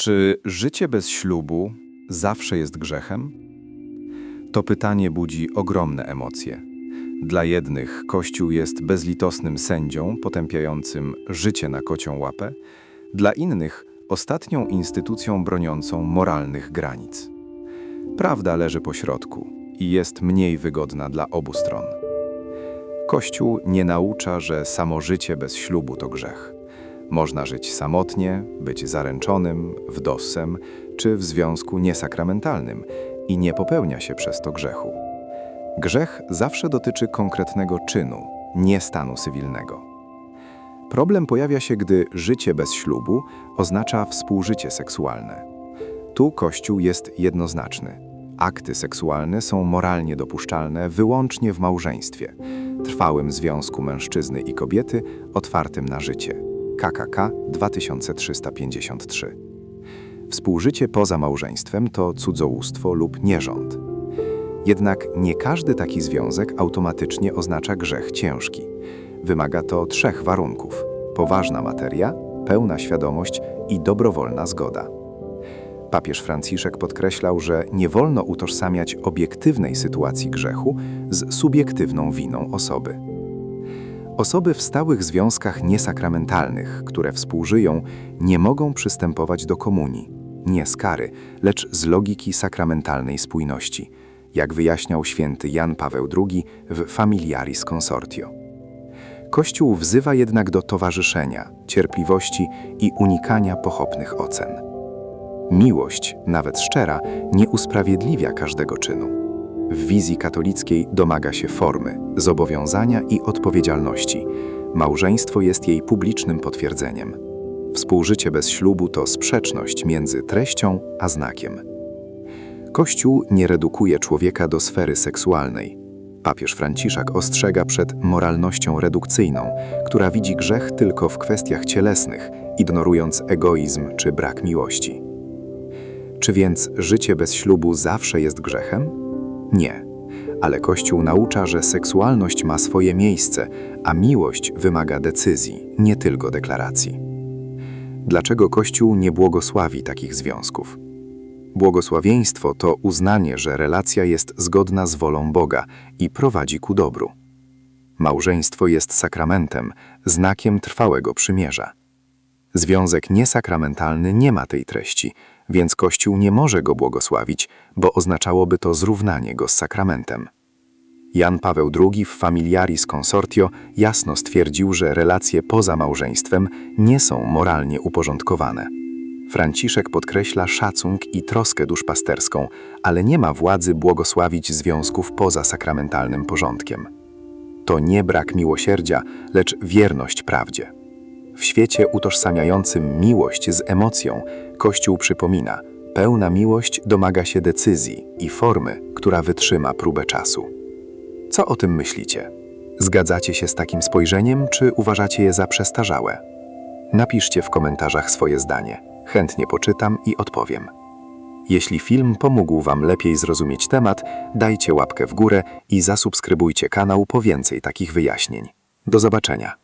Czy życie bez ślubu zawsze jest grzechem? To pytanie budzi ogromne emocje. Dla jednych Kościół jest bezlitosnym sędzią potępiającym życie na kocią łapę, dla innych ostatnią instytucją broniącą moralnych granic. Prawda leży po środku i jest mniej wygodna dla obu stron. Kościół nie naucza, że samo życie bez ślubu to grzech. Można żyć samotnie, być zaręczonym, wdowcem czy w związku niesakramentalnym i nie popełnia się przez to grzechu. Grzech zawsze dotyczy konkretnego czynu, nie stanu cywilnego. Problem pojawia się, gdy życie bez ślubu oznacza współżycie seksualne. Tu Kościół jest jednoznaczny. Akty seksualne są moralnie dopuszczalne wyłącznie w małżeństwie, trwałym związku mężczyzny i kobiety otwartym na życie. KKK 2353. Współżycie poza małżeństwem to cudzołóstwo lub nierząd. Jednak nie każdy taki związek automatycznie oznacza grzech ciężki. Wymaga to trzech warunków: poważna materia, pełna świadomość i dobrowolna zgoda. Papież Franciszek podkreślał, że nie wolno utożsamiać obiektywnej sytuacji grzechu z subiektywną winą osoby. Osoby w stałych związkach niesakramentalnych, które współżyją, nie mogą przystępować do komunii, nie z kary, lecz z logiki sakramentalnej spójności, jak wyjaśniał święty Jan Paweł II w Familiaris Consortio. Kościół wzywa jednak do towarzyszenia, cierpliwości i unikania pochopnych ocen. Miłość, nawet szczera, nie usprawiedliwia każdego czynu. W wizji katolickiej domaga się formy, zobowiązania i odpowiedzialności. Małżeństwo jest jej publicznym potwierdzeniem. Współżycie bez ślubu to sprzeczność między treścią a znakiem. Kościół nie redukuje człowieka do sfery seksualnej. Papież Franciszek ostrzega przed moralnością redukcyjną, która widzi grzech tylko w kwestiach cielesnych, ignorując egoizm czy brak miłości. Czy więc życie bez ślubu zawsze jest grzechem? Nie. Ale Kościół naucza, że seksualność ma swoje miejsce, a miłość wymaga decyzji, nie tylko deklaracji. Dlaczego Kościół nie błogosławi takich związków? Błogosławieństwo to uznanie, że relacja jest zgodna z wolą Boga i prowadzi ku dobru. Małżeństwo jest sakramentem, znakiem trwałego przymierza. Związek niesakramentalny nie ma tej treści, więc Kościół nie może go błogosławić, bo oznaczałoby to zrównanie go z sakramentem. Jan Paweł II w Familiaris Consortio jasno stwierdził, że relacje poza małżeństwem nie są moralnie uporządkowane. Franciszek podkreśla szacunk i troskę duszpasterską, ale nie ma władzy błogosławić związków poza sakramentalnym porządkiem. To nie brak miłosierdzia, lecz wierność prawdzie. W świecie utożsamiającym miłość z emocją, Kościół przypomina, pełna miłość domaga się decyzji i formy, która wytrzyma próbę czasu. Co o tym myślicie? Zgadzacie się z takim spojrzeniem, czy uważacie je za przestarzałe? Napiszcie w komentarzach swoje zdanie. Chętnie poczytam i odpowiem. Jeśli film pomógł Wam lepiej zrozumieć temat, dajcie łapkę w górę i zasubskrybujcie kanał po więcej takich wyjaśnień. Do zobaczenia.